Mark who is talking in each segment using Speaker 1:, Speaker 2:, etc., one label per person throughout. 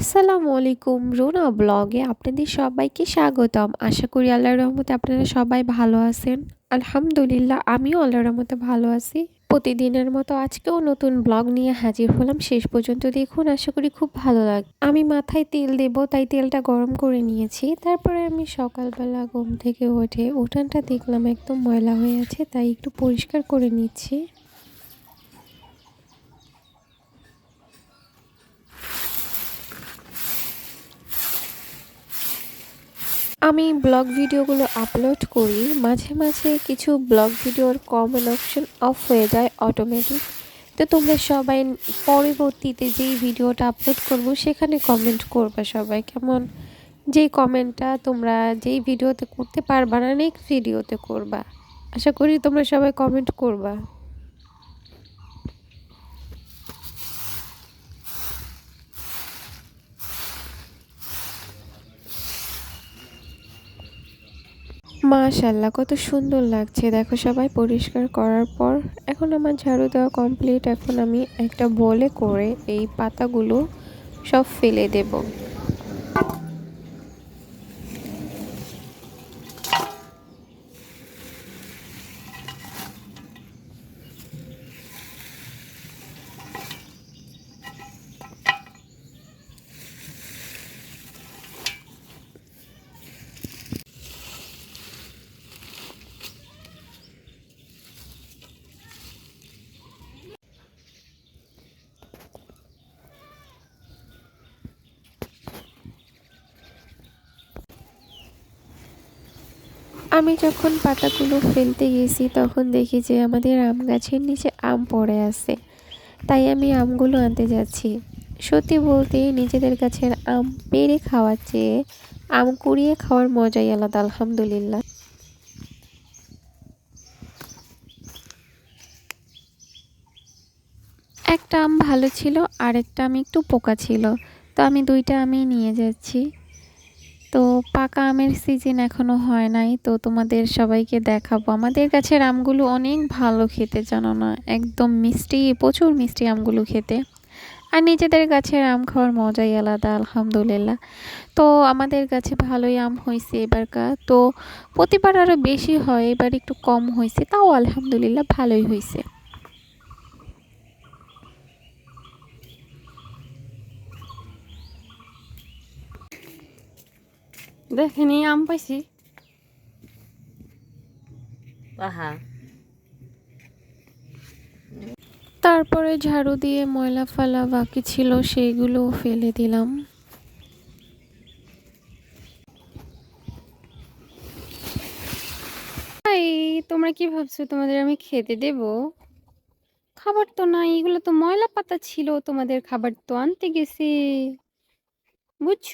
Speaker 1: আসসালামু আলাইকুম। রুনা ব্লগে আপনাদের সবাইকে স্বাগতম। আশা করি আল্লাহর রহমতে আপনারা সবাই ভালো আছেন। আলহামদুলিল্লাহ, আমিও আল্লাহর রহমতে ভালো আছি। প্রতিদিনের মতো আজকেও নতুন ব্লগ নিয়ে হাজির হলাম। শেষ পর্যন্ত দেখুন, আশা করি খুব ভালো লাগ আমি মাথায় তেল দেব, তাই তেলটা গরম করে নিয়েছি। তারপরে আমি সকালবেলা ঘুম থেকে উঠে উঠানটা দেখলাম একদম ময়লা হয়ে আছে, তাই একটু পরিষ্কার করে নিচ্ছি। আমি ব্লগ ভিডিওগুলো আপলোড করি, মাঝে মাঝে কিছু ব্লগ ভিডিওর কমেন্ট অপশন অফ হয়ে যায় অটোমেটিক তো তোমরা সবাই পরবর্তীতে যেই ভিডিওটা আপলোড করব, সেখানে কমেন্ট করবে সবাই, কেমন? যেই কমেন্টটা তোমরা যেই ভিডিওতে করতে পারবা না নেক্সট ভিডিওতে করবা। আশা করি তোমরা সবাই কমেন্ট করবা। মাশাল্লাহ, কত সুন্দর লাগছে। দেখো সবাই পরিষ্কার করার পর, এখন আমার ঝাড়ু দেওয়া কমপ্লিট এখন আমি একটা বলে করে এই পাতাগুলো সব ফেলে দেবো। আমি যখন পাতাগুলো ফেলতে গেছি, তখন দেখি যে আমাদের আম গাছের নিচে আম পড়ে আছে। তাই আমি আমগুলো আনতে যাচ্ছি। সত্যি বলতে নিজেদের গাছের আম পেরে খাওয়ার চেয়ে আম কুড়িয়ে খাওয়ার মজাই আলাদা, আলহামদুলিল্লাহ। একটা আম ভালো ছিল, আরেকটা আমি একটু পোকা ছিল। তো আমি দুইটা আমি নিয়ে যাচ্ছি। তো পাকা আমের সিজন এখনও হয় নাই, তো তোমাদের সবাইকে দেখাবো। আমাদের গাছের আমগুলো অনেক ভালো খেতে, জানো না? একদম মিষ্টি, প্রচুর মিষ্টি আমগুলো খেতে। আর নিজেদের গাছের আম খাওয়ার মজাই আলাদা, আলহামদুলিল্লাহ। তো আমাদের গাছে ভালোই আম হয়েছে এবারকা। তো প্রতিবার আরও বেশি হয়, এবার একটু কম হয়েছে, তাও আলহামদুলিল্লাহ ভালোই হয়েছে।
Speaker 2: দেখেনি আম পাইছি।
Speaker 1: তারপরে ঝাড়ু দিয়ে ময়লা ফালা বাকি ছিল সেইগুলো ফেলে দিলাম।
Speaker 2: তোমরা কি ভাবছ তোমাদের আমি খেতে দেব? খাবার তো না এগুলো তো ময়লা পাতা ছিল তোমাদের খাবার তো আনতে গেছে। বুঝছ?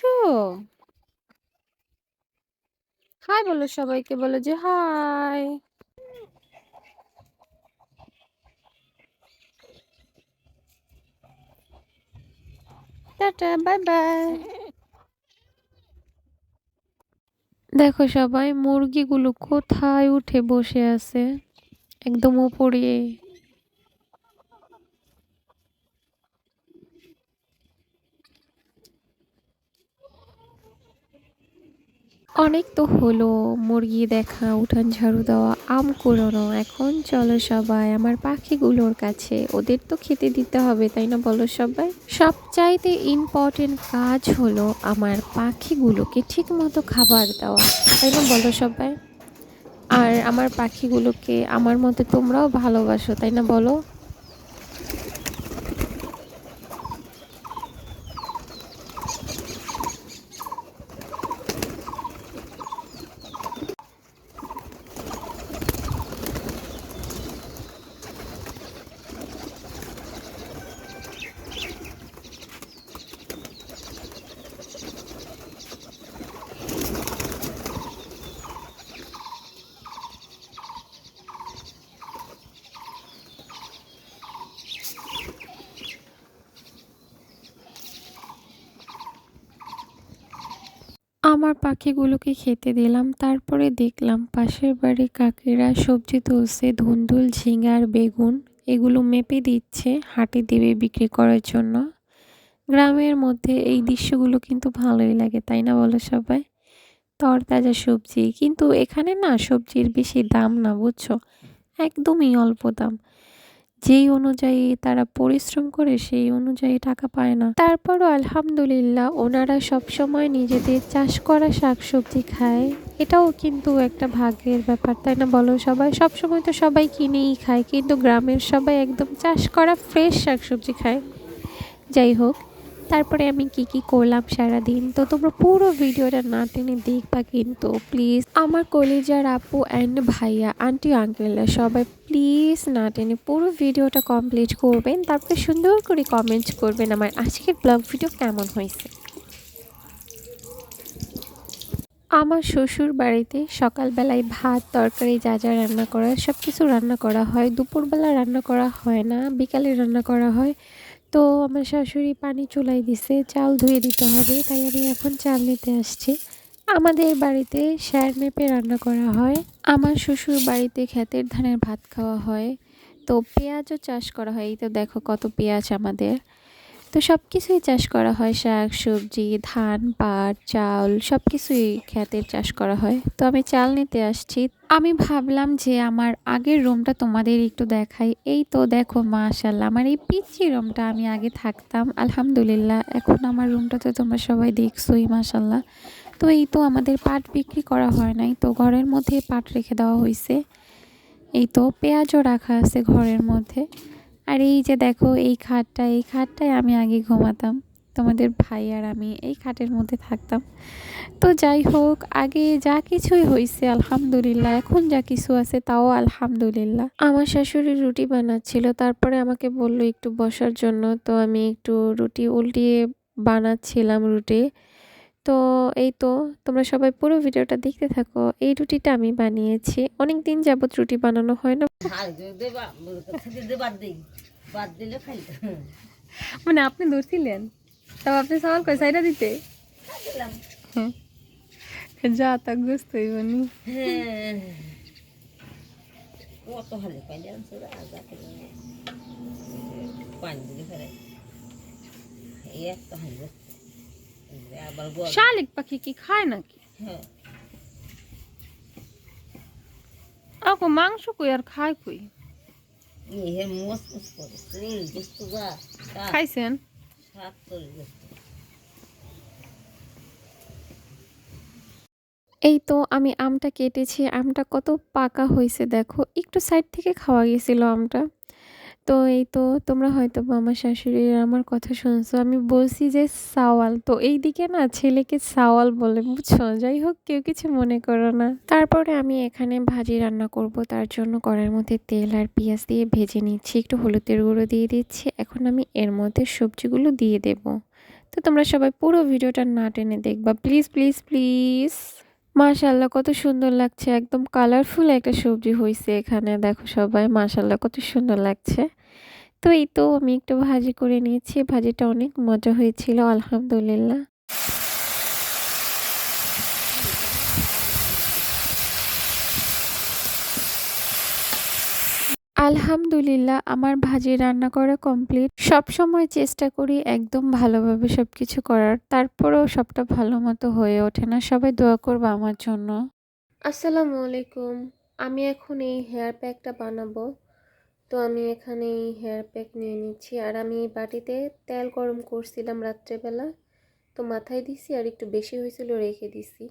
Speaker 2: হাই বলো সবাইকে, বলো যে হাই। Tata, bye bye.
Speaker 1: দেখো সবাই, মুরগিগুলো কোথায় উঠে বসে আছে? একদম উপরে। অনেক তো হলো, মুরগি দেখা, উঠান ঝাড়ু দেওয়া, আম কুড়োনো, এখন চলো সবাই আমার পাখিগুলোর কাছে। ওদের তো খেতে দিতে হবে, তাই না বলো সবাই? সবচাইতে ইম্পর্টেন্ট কাজ হলো আমার পাখিগুলোকে ঠিক মতো খাবার দেওয়া, তাই না বলো সবাই? আর আমার পাখিগুলোকে আমার মতো তোমরাও ভালোবাসো, তাই না বলো আমার পাখিগুলোকে খেতে দিলাম, তারপরে দেখলাম পাশের বাড়ির কাকিরা সবজি তুলছে, ধুন্দুল, ঝিঙে আর বেগুন। এগুলো মেপে দিচ্ছে হাটে দেবে বিক্রি করার জন্য। গ্রামের মধ্যে এই দৃশ্যগুলো কিন্তু ভালোই লাগে, তাই না বলো সবাই? তরতাজা সবজি, কিন্তু এখানে না সবজির বেশি দাম না, বুঝছ? একদমই অল্প দাম। যেই অনুযায়ী তারা পরিশ্রম করে, সেই অনুযায়ী টাকা পায় না। তারপরও আলহামদুলিল্লাহ, ওনারা সবসময় নিজেদের চাষ করা শাকসবজি খায়। এটাও কিন্তু একটা ভাগ্যের ব্যাপার, তাই না বলো? সবাই, সবসময় তো সবাই কিনেই খায়, কিন্তু গ্রামের সবাই একদম চাষ করা ফ্রেশ শাকসবজি খায়। যাই হোক তারপরে আমি কি কি করলাম সারা দিন তো তোমরা পুরো ভিডিওটা না টেনে দেখবা কিন্তু প্লিজ আমার কলেজার আপু অ্যান্ড ভাইয়া আন্টি আঙ্কেলরা সবাই প্লিজ না টেনে পুরো ভিডিওটা কমপ্লিট করবেন, তারপরে সুন্দর করে কমেন্ট করবেন আমার আজকের ব্লগ ভিডিও কেমন হয়েছে। আমার শ্বশুর বাড়িতে সকালবেলায় ভাত, তরকারি, যা যা রান্না করা সব কিছু রান্না করা হয়। দুপুরবেলা রান্না করা হয় না, বিকালে রান্না করা হয়। তো আমার শাশুড়ি পানি চুলাই দিছে, চাল ধুয়ে দিতে হবে, তাই আমি এখন চাল নিতে আসছি। আমাদের বাড়িতে শ্যার মেপে রান্না করা হয়। আমার শ্বশুর বাড়িতে ক্ষেতের ধানের ভাত খাওয়া হয়। তো পেঁয়াজও চাষ করা হয়। এই তো দেখো কত পেঁয়াজ আমাদের। তো সব কিছুই চাষ করা হয়, শাক, সবজি, ধান, পাট, চাল সব কিছুই ক্ষেতের চাষ করা হয়। তো আমি চাল নিতে আসছি। আমি ভাবলাম যে আমার আগের রুমটা তোমাদের একটু দেখাই। এই তো দেখো মাশাল্লাহ আমার এই পিচ্ছি রুমটা আমি আগে থাকতাম। আলহামদুলিল্লাহ, এখন আমার রুমটা তো তোমরা সবাই দেখছোই মাশাল্লাহ তো এই তো আমাদের পাট বিক্রি করা হয় নাই। তো ঘরের মধ্যে পাট রেখে দেওয়া হয়েছে এই তো পেঁয়াজও রাখা আছে ঘরের মধ্যে। আর এই যে দেখো, এই খাটটা, এই খাটটায় আমি আগে ঘুমাতাম। তোমাদের ভাই আর আমি এই খাটের মধ্যে থাকতাম। তো যাই হোক, আগে যা কিছুই হয়েছে আলহামদুলিল্লাহ। এখন যা কিছু আছে তাও আলহামদুলিল্লাহ। আমার শাশুড়ি রুটি বানাচ্ছিল, তারপরে আমাকে বলল একটু বসার জন্য। তো আমি একটু রুটি উল্টিয়ে বানাচ্ছিলাম রুটি। তো এই তো তোমরা সবাই পুরো ভিডিওটা দেখতে থাকো। এই রুটিটা আমি বানিয়েছি। অনেক দিন যাবত রুটি বানানো হয় না।
Speaker 2: মানে আপনি ধরছিলেন তাও আপনি সওয়াল করে সাইডা দিতে?
Speaker 3: দিলাম
Speaker 2: যা তাক গ্রস্ত হইবনি
Speaker 3: হ্যাঁ। কত হালে পাইলে পানি দিলে ফেলে এই একটা হালি।
Speaker 2: শালিক পাখি কি খায় নাকি?
Speaker 3: হ্যাঁ।
Speaker 2: আকো মাংস কই আর খায় কই? খাইছেন?
Speaker 1: এই তো আমি আমটা কেটেছি আমটা কত পাকা হয়েছে দেখো একটু সাইড থেকে খাওয়া গেছিল আমটা। তো এই তো তোমরা হয়তো আমার শাশুড়ির আমার কথা শুনছো। আমি বলছি যে সাওয়াল। তো এই দিকে না ছেলেকে সাওয়াল বলে, বুঝছ? যাই হোক, কেউ কিছু মনে করো না। তারপরে আমি এখানে ভাজি রান্না করব, তার জন্য কড়াইয়ের মধ্যে তেল আর পেঁয়াজ দিয়ে ভেজে নিচ্ছি, একটু হলুদের গুঁড়ো দিয়ে দিচ্ছি। এখন আমি এর মধ্যে সবজিগুলো দিয়ে দেব। তো তোমরা সবাই পুরো ভিডিওটা না টেনে দেখবা। Please please please. মাশাল্লাহ কত সুন্দর লাগছে। একদম কালারফুল একটা সবজি হয়েছে এখানে। দেখো সবাই মাশাল্লাহ কত সুন্দর লাগছে। তো এই তো আমি একটু ভাজি করে নিয়েছি। ভাজিটা অনেক মজা হয়েছিল, আলহামদুলিল্লাহ। আলহামদুলিল্লাহ, আমার ভাজি রান্না করা কমপ্লিট সব সময় চেষ্টা করি একদম ভালোভাবে সব কিছু করার। তারপরেও সবটা ভালো মতো হয়ে ওঠে না। সবাই দোয়া করব আমার জন্য। আসসালামু আলাইকুম। আমি এখন এই হেয়ার প্যাকটা বানাবো। তো আমি এখানে এই হেয়ার প্যাক নিয়ে নিচ্ছি। আর আমি এই বাটিতে তেল গরম করছিলাম রাত্রেবেলা। তো মাথায় দিছি আর একটু বেশি হয়েছিল রেখে দিছি।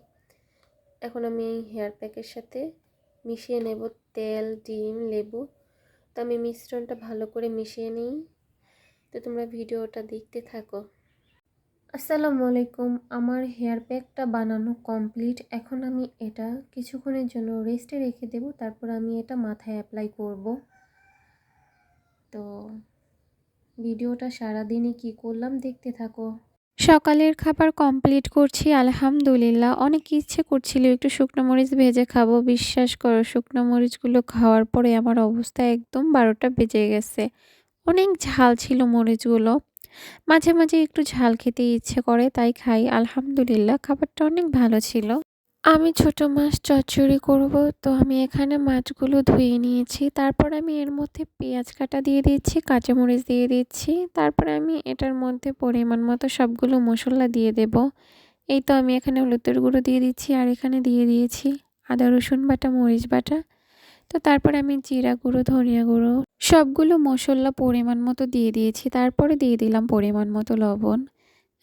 Speaker 1: এখন আমি এই হেয়ার প্যাকের সাথে মিশিয়ে নেব তেল, ডিম, লেবু। তো আমি মিশ্রণটা ভালো করে মিশিয়ে নিই। তো তোমরা ভিডিওটা দেখতে থাকো। আসসালামু আলাইকুম। আমার হেয়ার প্যাকটা বানানো কমপ্লিট। এখন আমি এটা কিছুক্ষণের জন্য রেস্টে রেখে দেব। তারপর আমি এটা মাথায় অ্যাপ্লাই করব। তো ভিডিওটা সারাদিনে কি করলাম দেখতে থাকো। সকালের খাবার কমপ্লিট করছি, আলহামদুলিল্লাহ। অনেক ইচ্ছে করছিল একটু শুকনো মরিচ ভেজে খাব। বিশ্বাস করো, শুকনো মরিচগুলো খাওয়ার পরে আমার অবস্থা একদম বারোটা বেজে গেছে। অনেক ঝাল ছিল মরিচগুলো। মাঝে মাঝে একটু ঝাল খেতে ইচ্ছে করে, তাই খাই। আলহামদুলিল্লাহ, খাবারটা অনেক ভালো ছিল। আমি ছোট মাছ চচ্চড়ি করব, তো আমি এখানে মাছগুলো ধুয়ে নিয়েছি। তারপর আমি এর মধ্যে পেঁয়াজ কাটা দিয়ে দিচ্ছি, কাঁচামরিচ দিয়ে দিচ্ছি। তারপরে আমি এটার মধ্যে পরিমাণ মতো সবগুলো মশলা দিয়ে দেব। এই তো আমি এখানে হলুদের গুঁড়ো দিয়ে দিচ্ছি আর এখানে দিয়ে দিয়েছি আদা, রসুন বাটা, মরিচ বাটা। তো তারপরে আমি জিরা গুঁড়ো, ধনিয়া গুঁড়ো, সবগুলো মশলা পরিমাণ মতো দিয়ে দিয়েছি। তারপরে দিয়ে দিলাম পরিমাণ মতো লবণ।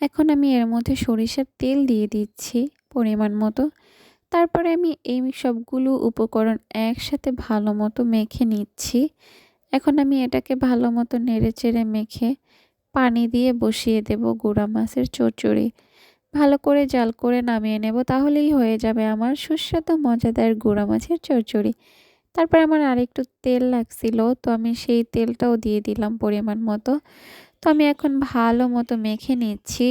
Speaker 1: এখন আমি এর মধ্যে সরিষার তেল দিয়ে দিচ্ছি পরিমাণ মতো। তারপরে আমি এই সবগুলো উপকরণ একসাথে ভালো মতো মেখে নিচ্ছি। এখন আমি এটাকে ভালো মতো নেড়ে চেড়ে মেখে পানি দিয়ে বসিয়ে দেব গুঁড়া মাছের চচ্চড়ি। ভালো করে জাল করে নামিয়ে নেব, তাহলেই হয়ে যাবে আমার সুস্বাদু, মজাদার গুঁড়া মাছের চচ্চড়ি। তারপর আমার আরেকটু তেল লাগছিল, তো আমি সেই তেলটাও দিয়ে দিলাম পরিমাণ মতো। তো আমি এখন ভালো মতো মেখে নিচ্ছি।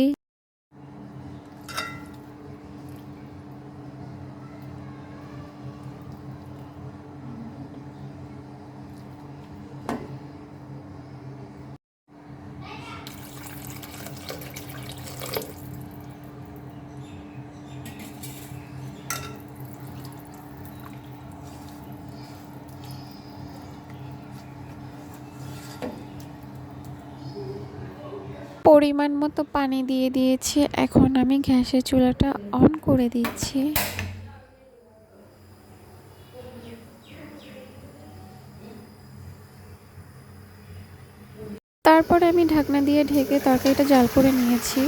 Speaker 1: পরিমাণ মতো পানি দিয়ে দিয়েছি। এখন আমি গ্যাসের চুলাটা অন করে দিচ্ছি। তারপরে আমি ঢাকনা দিয়ে ঢেকে তরকারিটা জাল করে নিয়েছি।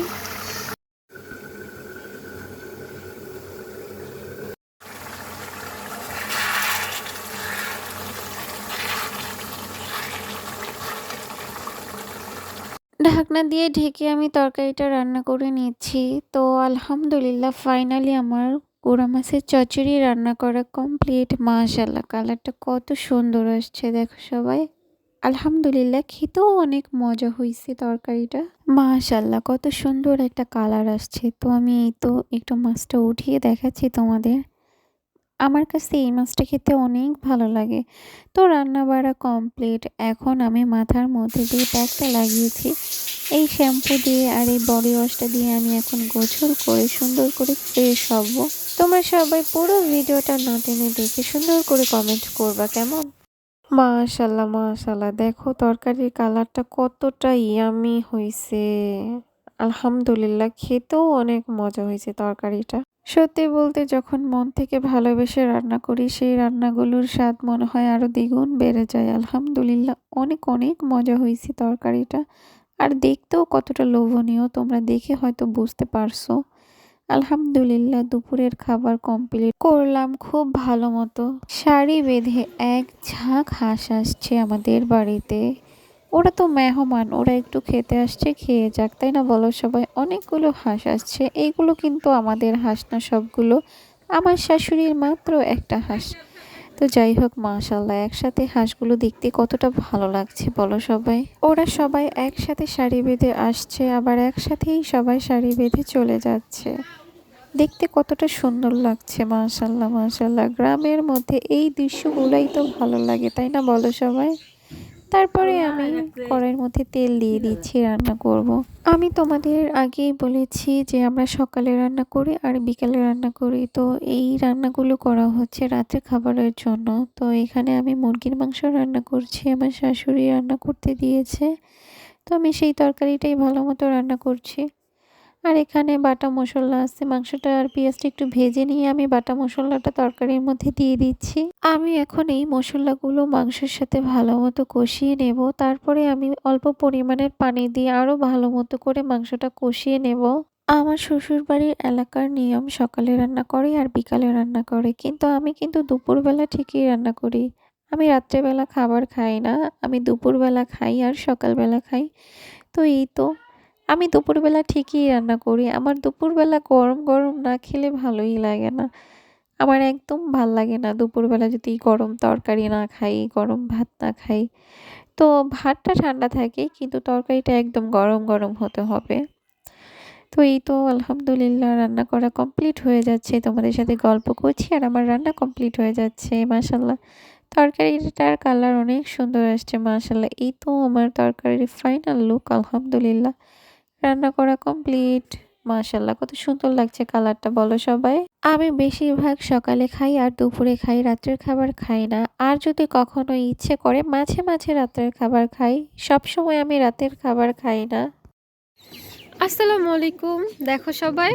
Speaker 1: ঢাকনা দিয়ে ঢেকে আমি তরকারিটা রান্না করে নিচ্ছি। তো আলহামদুলিল্লাহ ফাইনালি আমার গোড়া মাছের চচড়ি রান্না করা কমপ্লিট মাশাল্লাহ কালারটা কত সুন্দর আসছে, দেখো সবাই। আলহামদুলিল্লাহ, খেতেও অনেক মজা হয়েছে তরকারিটা। মাশাল্লাহ কত সুন্দর একটা কালার আসছে। তো আমি এই তো একটু মাছটা উঠিয়ে দেখাচ্ছি তোমাদের। আমার কাছে এই মাছটা খেতে অনেক ভালো লাগে। তো রান্না বাড়া কমপ্লিট এখন আমি মাথার মধ্যে দিয়ে প্যাকটা লাগিয়েছি। এই শ্যাম্পু দিয়ে আর এই বডি ওয়াশটা দিয়ে আমি এখন গোছল করে সুন্দর করে ফ্রেশ হব। তোমরা সবাই পুরো ভিডিওটা না টেনে দেখে সুন্দর করে কমেন্ট করবা, কেমন? মাশাল্লাহ মাশাল্লাহ দেখো তরকারির কালারটা কতটা ইয়ামি হয়েছে আলহামদুলিল্লাহ, খেতেও অনেক মজা হয়েছে তরকারিটা। সত্যি বলতে যখন মন থেকে ভালোবেসে রান্না করি, সেই রান্নাগুলোর স্বাদ মনে হয় আরও দ্বিগুণ বেড়ে যায়। আলহামদুলিল্লাহ, অনেক অনেক মজা হয়েছে তরকারিটা। আর দেখতেও কতটা লোভনীয়, তোমরা দেখে হয়তো বুঝতে পারছ। আলহামদুলিল্লাহ, দুপুরের খাবার কমপ্লিট করলাম খুব ভালো মতো। শাড়ি বেঁধে এক ঝাঁক হাঁস আসছে আমাদের বাড়িতে। ওরা তো মেহমান, ওরা একটু খেতে আসছে, খেয়ে যাক, তাই না বলো সবাই? অনেকগুলো হাঁস আসছে, এইগুলো কিন্তু আমাদের হাঁস না সবগুলো। আমার শাশুড়ির মাত্র একটা হাঁস। তো যাই হোক মাশাল্লাহ একসাথে হাঁসগুলো দেখতে কতটা ভালো লাগছে, বলো সবাই। ওরা সবাই একসাথে শাড়ি বেঁধে আসছে, আবার একসাথেই সবাই শাড়ি বেঁধে চলে যাচ্ছে। দেখতে কতটা সুন্দর লাগছে মাশাল্লাহ মাশাল্লাহ গ্রামের মধ্যে এই দৃশ্যগুলোই তো ভালো লাগে, তাই না, বলো সবাই? তারপরে আমি কড়াইয়ের মধ্যে তেল দিয়ে দিচ্ছি রান্না করব। আমি তোমাদের আগেই বলেছি যে আমরা সকালে রান্না করি আর বিকালে রান্না করি। তো এই রান্নাগুলো করা হচ্ছে রাত্রে খাবারের জন্য। তো এখানে আমি মুরগির মাংস রান্না করছি আমার শাশুড়ি রান্না করতে দিয়েছে। তো আমি সেই তরকারিটাই ভালো মতো রান্না করছি। আর এখানে বাটা মশলা আছে। মাংসটা আর পেঁয়াজটা একটু ভেজে নিয়ে আমি বাটা মশলাটা তরকারির মধ্যে দিয়ে দিচ্ছি। আমি এখন এই মশলাগুলো মাংসের সাথে ভালো মতো কষিয়ে নেব। তারপরে আমি অল্প পরিমাণের পানি দিয়ে আরও ভালো মতো করে মাংসটা কষিয়ে নেব। আমার শ্বশুর বাড়ির এলাকার নিয়ম, সকালে রান্না করে আর বিকালে রান্না করে। কিন্তু আমি কিন্তু দুপুরবেলা ঠিকই রান্না করি। আমি রাত্রেবেলা খাবার খাই না। আমি দুপুরবেলা খাই আর সকালবেলা খাই। তো এই তো আমি দুপুরবেলা ঠিকই রান্না করি। আমার দুপুরবেলা গরম গরম না খেলে ভালোই লাগে না। আমার একদম ভালো লাগে না দুপুরবেলা যদি গরম তরকারি না খাই, গরম ভাত না খাই। তো ভাতটা ঠান্ডা থাকে, কিন্তু তরকারিটা একদম গরম গরম হতে হবে। তো এই তো আলহামদুলিল্লাহ রান্না করা কমপ্লিট হয়ে যাচ্ছে। তোমাদের সাথে গল্প করছি আর আমার রান্না কমপ্লিট হয়ে যাচ্ছে মাসাল্লাহ তরকারিটার কালার অনেক সুন্দর আসছে মাসাল্লাহ এই তো আমার তরকারির ফাইনাল লুক আলহামদুলিল্লাহ। রান্না করা কমপ্লিট মাশাল্লাহ কত সুন্দর লাগছে কালারটা বলো সবাই। আমি বেশিরভাগ সকালে খাই আর দুপুরে খাই, রাত্রের খাবার খাই না। আর যদি কখনো ইচ্ছে করে মাঝে মাঝে রাত্রের খাবার খাই, সব সময় আমি রাতের খাবার খাই না।
Speaker 2: আসসালামু আলাইকুম, দেখো সবাই।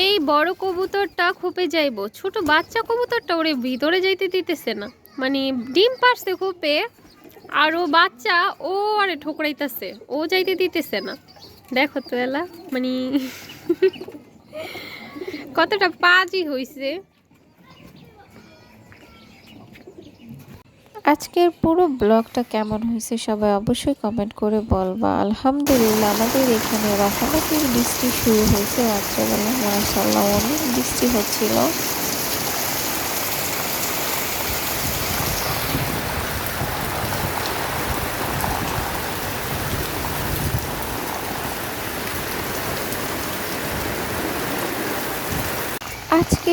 Speaker 2: এই বড় কবুতরটা খোপে যাইবো। ছোট বাচ্চা কবুতরটা ওরে ভিতরে যাইতে দিতেছে না। মানে ডিম পারছে খোপে, আর ও বাচ্চা ও আরে ঠোকরাইতেছে, ও যাইতে দিতেছে না। দেখো তো এলা মানে কতটা পাজি হইছে।
Speaker 1: আজকের পুরো ব্লগটা কেমন হয়েছে সবাই অবশ্যই কমেন্ট করে বলবা। আলহামদুলিল্লাহ, আমাদের এখানে রহমতের বৃষ্টি শুরু হয়েছে রাত্রেবেলা। মাসাল্লাহ অনেক বৃষ্টি হচ্ছিল।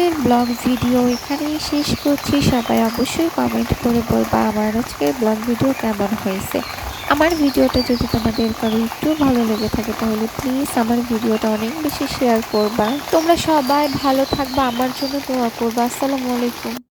Speaker 1: আজকের ব্লগ ভিডিও এখানেই শেষ করছি। সবাই অবশ্যই কমেন্ট করে বলবা আমার আজকের ব্লগ ভিডিও কেমন হয়েছে। আমার ভিডিওটা যদি তোমাদের কারও একটু ভালো লেগে থাকে তাহলে প্লিজ আমার ভিডিওটা অনেক বেশি শেয়ার করবা। তোমরা সবাই ভালো থাকবা, আমার জন্য দোয়া করবা। আসসালামু আলাইকুম।